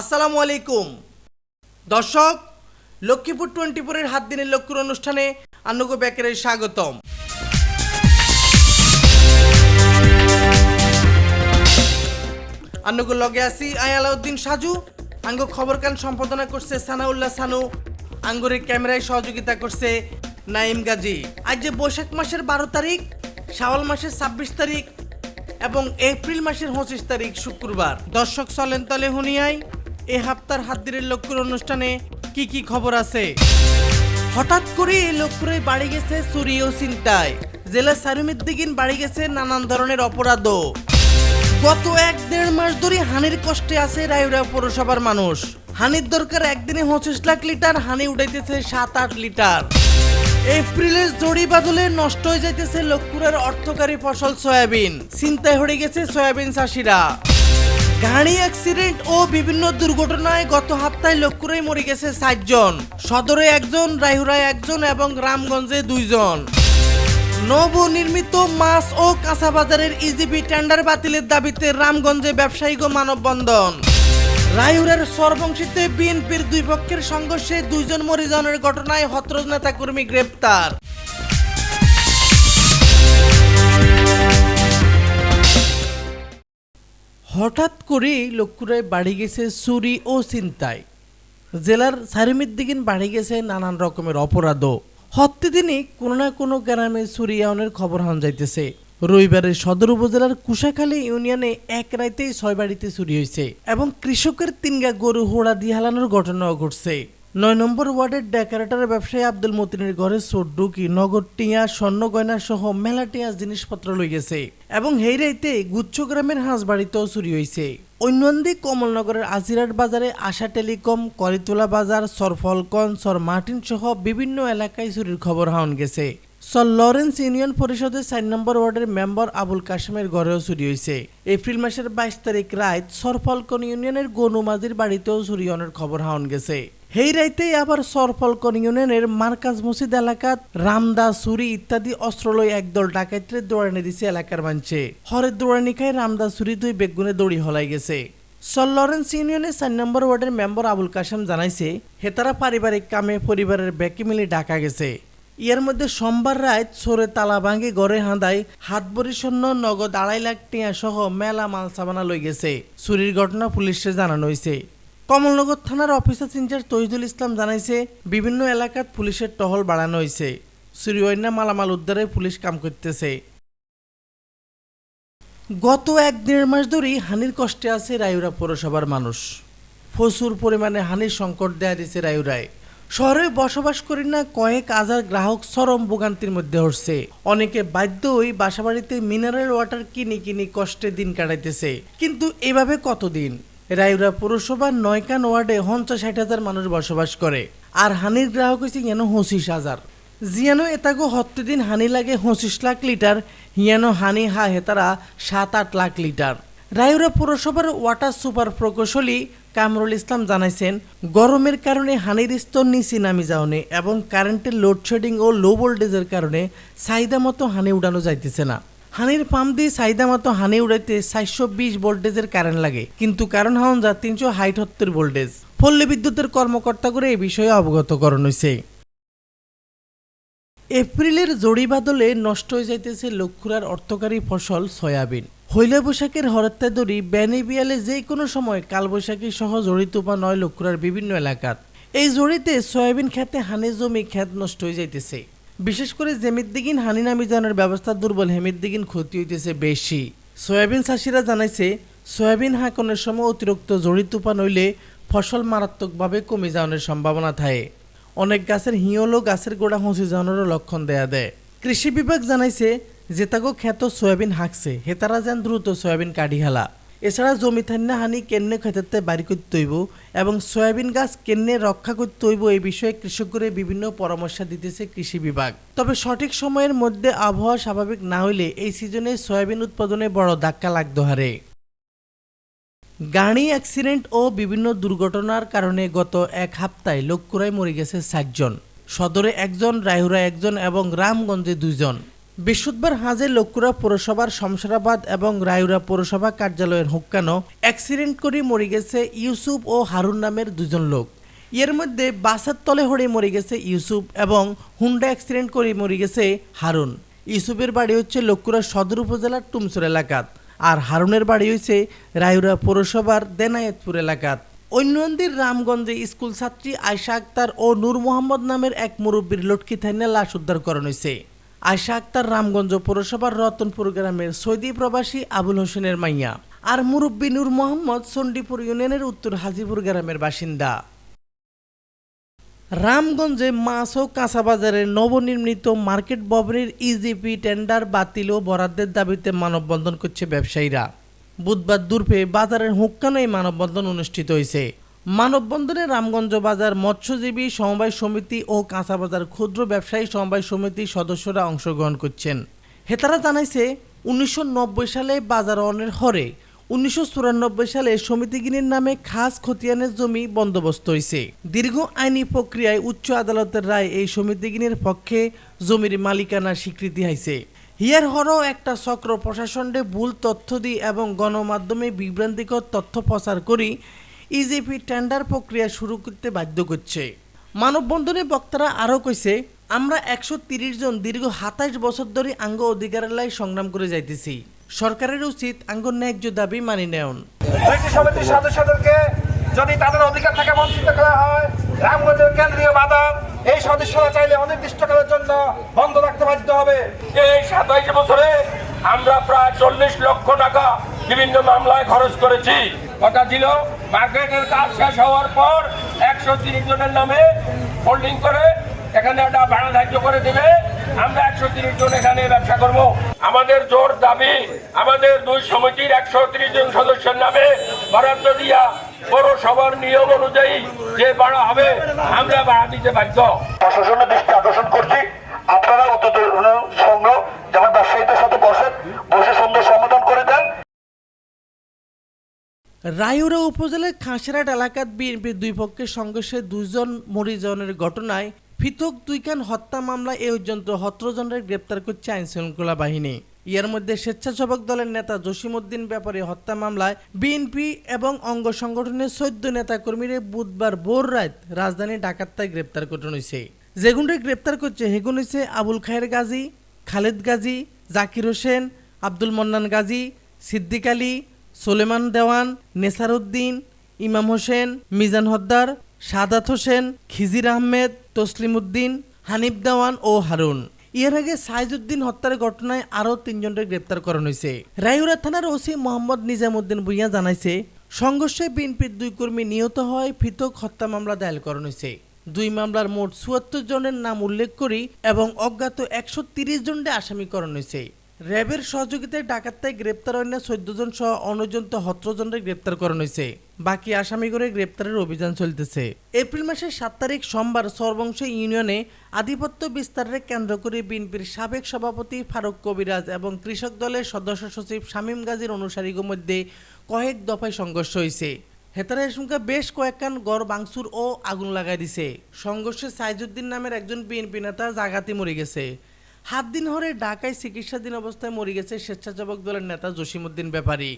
আসসালামু আলাইকুম। দর্শক, লক্ষ্মীপুর টোয়েন্টি ফোরের হাত দিনের লক্ষ্মীর অনুষ্ঠানে আন্নগো ব্যাকের স্বাগতম। আন্নগো লগে আছি আই আলাউদ্দিন সাজু। আঙ্গ খবর কান সম্পাদনা করছে সানাউল্লাহ সানু। আঙ্গুরের ক্যামেরায় সহযোগিতা করছে নাইম গাজী। আজ যে বৈশাখ মাসের বারো তারিখ, শাওয়াল মাসের ছাব্বিশ তারিখ এবং এপ্রিল মাসের পঁচিশ তারিখ শুক্রবার। দর্শক চলেন তলে হুনিয়াই এ হাপ্তার হাতদিরের লক্ষ্যের অনুষ্ঠানে কি কি খবর আছে? হঠাৎ করে এই লক্ষ্যরে বাড়ি গেছে চুরি ও চিন্তায় জেলা সারুমিদ্দিগিন বাড়ি গেছে নানান ধরনের অপরাধও। গত এক দেড় মাস ধরে হানির কষ্টে আছে রায়ুরা পৌরসভার মানুষ। হানির দরকার একদিনে পঁচিশ লাখ লিটার হানি উঠাইতেছে সাত আট লিটার। এপ্রিলের জড়ি বাদলে নষ্ট হয়ে যাইতেছে লক্ষ্মুরের অর্থকারী ফসল সয়াবিন। চিন্তায় হয়ে গেছে সয়াবিন চাষিরা। গাড়ি অ্যাক্সিডেন্ট ও বিভিন্ন দুর্ঘটনায় গত সপ্তাহে লক্ষ্মুরাই মরে গেছে ষাটজন সদরে একজন রায়ুরায় একজন এবং রামগঞ্জে দুইজন। নবনির্মিত মাছ ও কাঁচা বাজারের ইজিবি টেন্ডার বাতিলের দাবিতে রামগঞ্জে ব্যবসায়িক মানববন্ধন। রায়ুরের সরবংশীতে বিএনপির দুই পক্ষের সংঘর্ষে দুইজন মরিজনের ঘটনায় হত্রজ নেতাকর্মী গ্রেপ্তার। হঠাৎ করেই লক্ষ্মুরায় বাড়ি গেছে চুরি ও চিন্তায় জেলার সারিমিদ্দিগিন বাড়ি গেছে নানান রকমের অপরাধও। হত্যে দিনই কোনো না কোনো গ্রামে চুরিয়াউনের খবর হন যাইতেছে। রবিবারে সদর উপজেলার কুশাখালী ইউনিয়নে এক রাইতেই ছয় বাড়িতে চুরি হয়েছে এবং কৃষকের তিনগা গরু হোড়া দিয়ে হালানোর ঘটনাও ঘটছে। নয় নম্বর ওয়ার্ডের ডেকারেটর ব্যবসায়ী আব্দুল মতিনের ঘরে চোর ঢুকি নগদ টিয়া, স্বর্ণ গয়না সহ মেলা টিয়া জিনিসপত্র লই গেছে এবং হেই রাইতে গুচ্ছ গ্রামের হাঁস বাড়িতেও চুরি হয়েছে। অন্যদিকে কমলনগরের আজিরাট বাজারে আশা টেলিকম, করিতোলা বাজার সরফলকন সর মার্টিন সহ বিভিন্ন এলাকায় চুরির খবর হাওন গেছে। সর লরেন্স ইউনিয়ন পরিষদের চার নম্বর ওয়ার্ডের মেম্বার আবুল কাশেমের ঘরেও চুরি হয়েছে। এপ্রিল মাসের বাইশ তারিখ রাত সরফলকন ইউনিয়নের গনুমাজির বাড়িতেও চুরি হওয়ার খবর হাওন গেছে। সেই রাইতেই আবার সরফলকন ইউনিয়নের মার্কাজ মসজিদ এলাকাত রামদা, সুরি ইত্যাদি অস্ত্র লই একদল ডাকাইত্রে দৌড়ানি দিছে এলাকার মানছে হরের দৌড়ানি খায় রামদা, সুরি দুই বেগুনে দৌড়ি হলাই গেছে। সর লরেন্স ইউনিয়নের চার নম্বর ওয়ার্ডের মেম্বার আবুল কাশেম জানাইছে হেতারা পারিবারিক কামে পরিবারের ব্যাকি মিলে ডাকা গেছে। ইয়ার মধ্যে সোমবার রাত সোরে তালা ভাঙে গড়ে হাঁদায় হাত স্বর্ণ, নগদ আড়াই লাখ টিয়া সহ মেলা মাল সাবানা লই গেছে। চুরির ঘটনা পুলিশে জানানো হয়েছে কমলনগর থানার অফিসার ইনচার্জ তহিদুল ইসলাম জানাইছে, বিভিন্ন এলাকাত পুলিশের টহল বাড়ানো হয়েছে চুরি অন্য মালামাল উদ্ধারে পুলিশ কাম করতেছে। গত এক দেড় মাস ধরেই হানির কষ্টে আছে রায়ুরা পৌরসভার মানুষ। প্রচুর পরিমাণে হানির সংকট দেয়া দিছে রায়ুরায় শহরে বসবাস করি না কয়েক হাজার গ্রাহক চরম ভোগান্তির মধ্যে হচ্ছে। অনেকে বাধ্য হই বাসাবাড়িতে মিনারেল ওয়াটার কিনে কিনে কষ্টে দিন কাটাইতেছে। কিন্তু এভাবে কতদিন? রায়ুরা পৌরসভার নয়কান ওয়ার্ডে পঞ্চাশ ষাট হাজার মানুষ বসবাস করে। আর হানির গ্রাহক হয়েছে যেন পঁচিশ হাজার। জিয়ানো এতাগো হত্তে দিন হানি লাগে পঁচিশ লাখ লিটার হিয়ানো হানি হা হেতারা সাত আট লাখ লিটার। রায়ুরা পৌরসভার ওয়াটার সুপার প্রকৌশলী কামরুল ইসলাম জানাইছেন, গরমের কারণে হানির স্তর নিচে নামি যাওনে এবং কারেন্টের লোডশেডিং ও লো ভোল্টেজের কারণে চাহিদা মতো হানি উড়ানো যাইতেছে না। হানির পাম্প দিয়ে চাহিদা মতো হানি উড়াইতে চারশো বিশ ভোল্টেজের কারেন্ট লাগে, কিন্তু কারণ হাউন যা তিনশো হাইটত্তর ভোল্টেজ। পল্লী বিদ্যুতের কর্মকর্তা করে এই বিষয়ে অবগত করণ হয়েছে এপ্রিলের জড়ি বাদলে নষ্ট হয়ে যাইতেছে লক্ষুরার অর্থকারী ফসল সয়াবিন। হৈলা বৈশাখের হরত্তা দড়ি ব্যানে বিয়ালে যে কোনো সময় কালবৈশাখী সহ জড়িত বা নয় লক্ষুরার বিভিন্ন এলাকাত। এই জড়িতে সয়াবিন খেতে হানি জমি খেত নষ্ট হয়ে যাইতেছে। বিশেষ করে জেমির দিগিন হানি নামি জানার ব্যবস্থা দুর্বল হেমির দিগিন ক্ষতি হইতেছে বেশি। সয়াবিন চাষিরা জানাইছে, সয়াবিন হাঁকনের সময় অতিরিক্ত জড়িত পা নইলে ফসল মারাত্মকভাবে কমে যাওয়ার সম্ভাবনা থাকে। অনেক গাছের হিঁয়লো গাছের গোড়া হুঁচি যাওয়ানোরও লক্ষণ দেয়া দেয়। কৃষি বিভাগ জানাইছে তাকে খ্যাত সয়াবিন হাঁকছে হেতারা যেন দ্রুত সয়াবিন কাটি হেলা। এছাড়া জমি থান্না হানি কেন্নে খেতে বাড়ি করতে হইব এবং সয়াবিন গাছ কেন্নে রক্ষা করতে হইব এই বিষয়ে কৃষকদের বিভিন্ন পরামর্শ দিতেছে কৃষি বিভাগ। তবে সঠিক সময়ের মধ্যে আবহাওয়া স্বাভাবিক না হইলে এই সিজনে সয়াবিন উৎপাদনে বড় ধাক্কা লাগতে হারে গাড়ি অ্যাক্সিডেন্ট ও বিভিন্ন দুর্ঘটনার কারণে গত এক সপ্তাহে লক্ষ্যরায় মরে গেছে ষাটজন সদরে একজন রায়হুরা একজন এবং রামগঞ্জে দুইজন বৃহস্পতিবার হাজে লক্কুরা পৌরসভার শমশারাবাদ এবং রায়ুরা পৌরসভা কার্যালয়ের হুক্কানো অ্যাক্সিডেন্ট করে মরে গেছে ইউসুফ ও হারুন নামের দুজন লোক। এর মধ্যে বাসের তলে হড়ে মরে গেছে ইউসুফ এবং হুন্ডা অ্যাক্সিডেন্ট করে মরে গেছে হারুন। ইউসুফের বাড়ি হচ্ছে লক্কুরা সদর উপজেলার টুমসুর এলাকাত আর হারুনের বাড়ি হচ্ছে রায়ুরা পৌরসভার দেনায়েতপুর এলাকাত। অন্যন্দির রামগঞ্জে স্কুল ছাত্রী আয়শা আক্তার ও নূর মোহাম্মদ নামের এক মুরব্বীর লটকি থাইনে লাশ উদ্ধার করানো হয়েছে। আয়শা আক্তার রামগঞ্জ পৌরসভার রতনপুর গ্রামের সৌদি প্রবাসী আবুল হোসেনের মাইয়া আর মুরব্বী নূর মোহাম্মদ চণ্ডীপুর ইউনিয়নের উত্তর হাজিপুর গ্রামের বাসিন্দা। রামগঞ্জে মাছ ও কাঁচা বাজারের নবনির্মিত মার্কেট ভবনের ইজিপি টেন্ডার বাতিল ও বরাদ্দের দাবিতে মানববন্ধন করছে ব্যবসায়ীরা। বুধবার দুর্পে বাজারের হুক্কানো এই মানববন্ধন অনুষ্ঠিত হয়েছে। মানববন্ধনে রামগঞ্জ বাজার মৎস্যজীবী সমবায় সমিতি ও কাঁচা বাজার ক্ষুদ্র ব্যবসায়ী সমবায় সমিতির সদস্যরা অংশগ্রহণ করছেন। হেতারা জানাইছে, উনিশশো নব্বই সালে বাজার অনের হরে উনিশশো চুরানব্বই সালে সমিতিগিনীর নামে খাস খতিয়ানের জমি বন্দোবস্ত হয়েছে দীর্ঘ আইনি প্রক্রিয়ায় উচ্চ আদালতের রায় এই সমিতিগিনীর পক্ষে জমির মালিকানা স্বীকৃতি হাইছে। হিয়ার হরও একটা চক্র প্রশাসনে ভুল তথ্য দিয়ে এবং গণমাধ্যমে বিভ্রান্তিকর তথ্য প্রচার করি ইজিপি টেন্ডার প্রক্রিয়া শুরু করতে বাধ্য করছে। মানববন্ধনে বক্তারা আরও কইছে, আমরা একশো তিরিশ জন দীর্ঘ সাতাশ বছর ধরে আঙ্গ অধিকারের লাই সংগ্রাম করে যাইতেছি। সরকারের উচিত আঙ্গ ন্যায্য দাবি মানি সমিতির সদস্যদেরকে যদি তাদের অধিকার থেকে বঞ্চিত করা হয়, রামগঞ্জের কেন্দ্রীয় বাদক এই সদস্যরা চাইলে অনির্দিষ্টকালের জন্য বন্ধ রাখতে বাধ্য হবে। এই সাতাইশ বছরে আমরা প্রায় চল্লিশ লক্ষ টাকা বিভিন্ন মামলায় খরচ করেছি। কথা ছিল মার্কেটের কাজ শেষ হওয়ার পর একশো তিরিশ জনের নামে হোল্ডিং করে এখানে একটা ভাড়া ধার্য করে দেবে। আমরা একশো তিরিশ জন এখানে ব্যবসা করব। আমাদের জোর দাবি, আমাদের দুই সমিতির একশো তিরিশ জন সদস্যের নামে বরাদ্দ দিয়া পৌরসভার নিয়ম অনুযায়ী যে ভাড়া হবে, আমরা ভাড়া দিতে বাধ্য। প্রশাসনের দৃষ্টি আকর্ষণ করছি। আপনারা অত্যন্ত সংগ্রহ যেমন ব্যবসায়ীদের সাথে বসেন রায়ুরা উপজেলার খাঁসেরাট এলাকার বিএনপির দুই পক্ষের সংঘর্ষে দুজন মরিজনের ঘটনায় পৃথক দুইখান হত্যা মামলায় এ পর্যন্ত সতেরো জনের গ্রেপ্তার করছে আইন শৃঙ্খলা বাহিনী। এর মধ্যে স্বেচ্ছাসেবক দলের নেতা জসিমউদ্দিন ব্যাপারী হত্যা মামলায় বিএনপি এবং অঙ্গ সংগঠনের চোদ্দ নেতাকর্মীরা বুধবার ভোর রাত রাজধানী ডাকাত্তায় গ্রেপ্তার করানো হয়েছে যেগুনরে গ্রেপ্তার করছে হেগুন হয়েছে আবুল খায়ের গাজী, খালেদ গাজী, জাকির হোসেন, আব্দুল মন্নান গাজী, সিদ্দিক আলী সোলেমান দেওয়ান নেসার উদ্দিন ইমাম হোসেন, মিজান হদ্দার সাদাত হোসেন, খিজির আহমেদ, তসলিম উদ্দিন, হানিফ দেওয়ান ও হারুন। এর আগে সাইজউদ্দিন হত্যার ঘটনায় আরও তিনজনের গ্রেপ্তার করানো হয়েছে। রায়ুরা থানার ওসি মোহাম্মদ নিজামুদ্দিন ভুইয়া জানাইছে, সংঘর্ষে বিএনপির দুই কর্মী নিহত হয় পৃথক হত্যা মামলা দায়ের করানো হয়েছে। দুই মামলার মোট চুয়াত্তর জনের নাম উল্লেখ করি এবং অজ্ঞাত একশো তিরিশ জনকে আসামি করানো হয়েছে। র্যাবের সহযোগিতায় ডাকাতায় গ্রেপ্তার অন্য চোদ্দ জন সহ অনুজন্ত সতেরো জনের গ্রেপ্তার করানো হয়েছে। বাকি আসামি করে গ্রেপ্তারের অভিযান চলতেছে। এপ্রিল মাসের সাত তারিখ সোমবার সর্বংশ ইউনিয়নে আধিপত্য বিস্তারের কেন্দ্র করে বিএনপির সাবেক সভাপতি ফারুক কবিরাজ এবং কৃষক দলের সদস্য সচিব শামীম গাজীর অনুসারীদের মধ্যে কয়েক দফায় সংঘর্ষ হয়েছে। হেতারা সঙ্গে বেশ কয়েকখান গড় বাংসুর ও আগুন লাগাই দিছে। সংঘর্ষে সাইজুদ্দিন নামের একজন বিএনপি নেতা জাগাতি মরে গেছে। হাত দিন হরে ঢাকায় চিকিৎসাধীন অবস্থায় মরে গেছে স্বেচ্ছাসেবক দলের নেতা জসিমউদ্দিন ব্যাপারী।